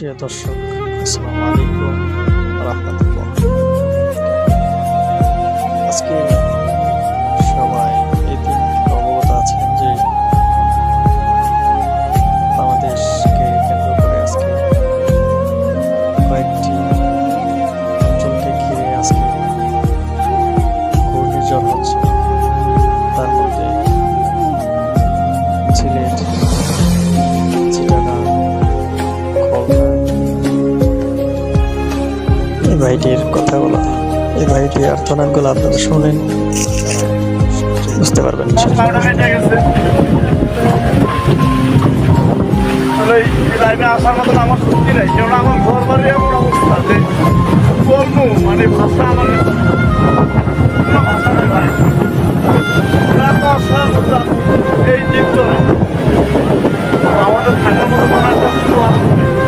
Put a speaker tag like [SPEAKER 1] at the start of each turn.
[SPEAKER 1] প্রিয় দর্শক আজকে সবাই এই দিন অবগত আছেন যে বাংলাদেশকে কেন্দ্র করে আজকে কয়েকটি অঞ্চলকে ঘিরে আজকে ঘূর্ণিঝড় হচ্ছে। তার মধ্যে সিলেট ভাইটির কথাগুলো এই ভাইটির আর্তনাদগুলো আপনারা শুনেন বুঝতে পারবেন
[SPEAKER 2] আসার আমার শক্তি নাই। আমার ঘর বাড়ি এমন অবস্থা যে মানে ভাষা আমার